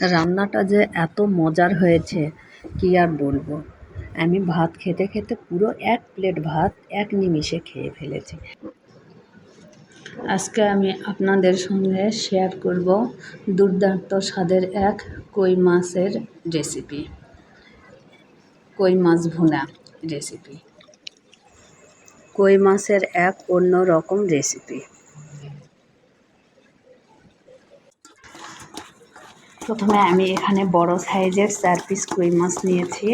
রান্নাটা যে এত মজার হয়েছে, কি আর বলব? আমি ভাত খেতে খেতে পুরো এক প্লেট ভাত, এক নিমিষে খেয়ে ফেলেছি। আজকে আমি আপনাদের সঙ্গে শেয়ার করব দুর্দান্ত স্বাদের এক কই মাছের রেসিপি। কই মাছ ভুনা রেসিপি। কই মাছের এক অন্য রকম রেসিপি। প্রথমে আমি এখানে বড় সাইজের চার পিস কই মাছ নিয়েছি।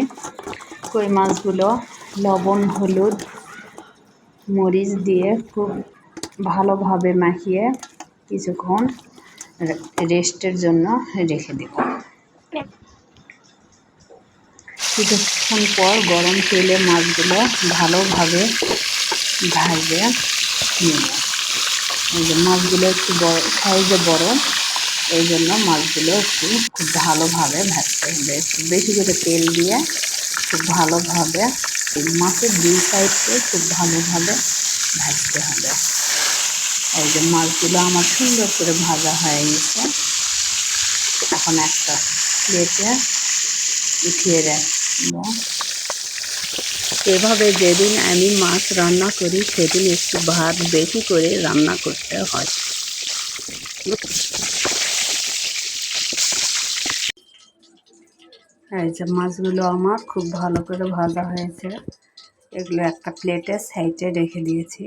কই মাছগুলো লবণ, হলুদ, মরিচ দিয়ে খুব ভালোভাবে মাখিয়ে কিছুক্ষণ রেস্টের জন্য রেখে দেব। কিছুক্ষণ পর গরম তেলে মাছগুলো ভালোভাবে ভাজে এই মাছগুলো একটু বড়, সাইজে বড়। এই জন্য মাছগুলো একটু খুব ভালোভাবে ভাজতে হবে। একটু বেশি করে তেল দিয়ে খুব ভালোভাবে মাছের দুই সাইডকে খুব ভালোভাবে ভাজতে হবে। এই যে মাছগুলো আমার সুন্দর করে ভাজা হয়ে গেছে। এখন একটা প্লেটে উঠিয়ে রাখব। এভাবে যেদিন আমি মাছ রান্না করি, সেদিন একটু ভাত বেশি করে রান্না করতে হয়। এই যে মাছগুলো আমার খুব ভালো করে ভাজা হয়েছে। এগুলো একটা প্লেটে সাইডে রেখে দিয়েছি।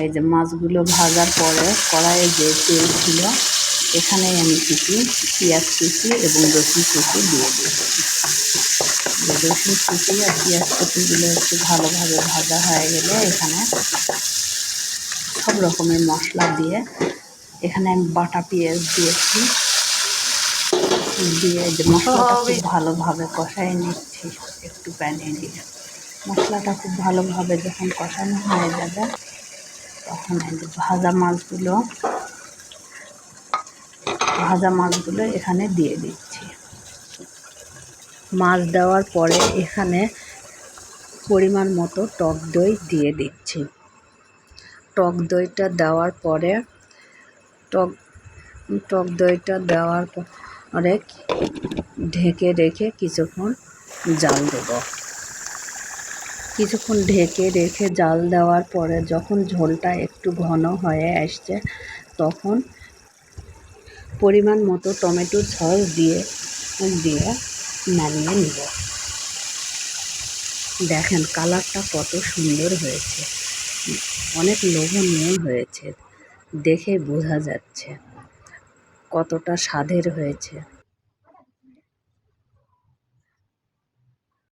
এই যে মাছগুলো ভাজার পরে কড়াইয়ে যে তেল ছিল, এখানে আমি কিছু পেঁয়াজ কুচি এবং রসুন কুচি দিয়ে দিয়েছি। রসুন কুচি আর পেঁয়াজ কুচিগুলো একটু ভালোভাবে ভাজা হয়ে গেলে এখানে সব রকমের মশলা দিয়ে এখানে আমি বাটা পেঁয়াজ দিয়েছি। দিয়ে যে মশলাটা খুব ভালোভাবে কষাই নিচ্ছি একটু প্যানে দিয়ে। মশলাটা খুব ভালোভাবে যখন কষানো হয়ে যাবে তখন এই যে ভাজা মাছগুলো ভাজা মাছগুলো এখানে দিয়ে দিচ্ছি। মাছ দেওয়ার পরে এখানে পরিমাণ মতো টক দই দিয়ে দিচ্ছি। টক দইটা দেওয়ার পরে টক টক দইটা দেওয়ার পরে ঢেকে রেখে কিছুক্ষণ জাল দেব। কিছুক্ষণ ঢেকে রেখে জাল দেওয়ার পরে যখন ঝোলটা একটু ঘন হয়ে আসছে, তখন পরিমাণ মতো টমেটো সস দিয়ে দিয়ে নামিয়ে নিব। দেখেন কালারটা কত সুন্দর হয়েছে। অনেক লোভনীয় হয়েছে। দেখে বোঝা যাচ্ছে। কতটা স্বাদের হয়েছে।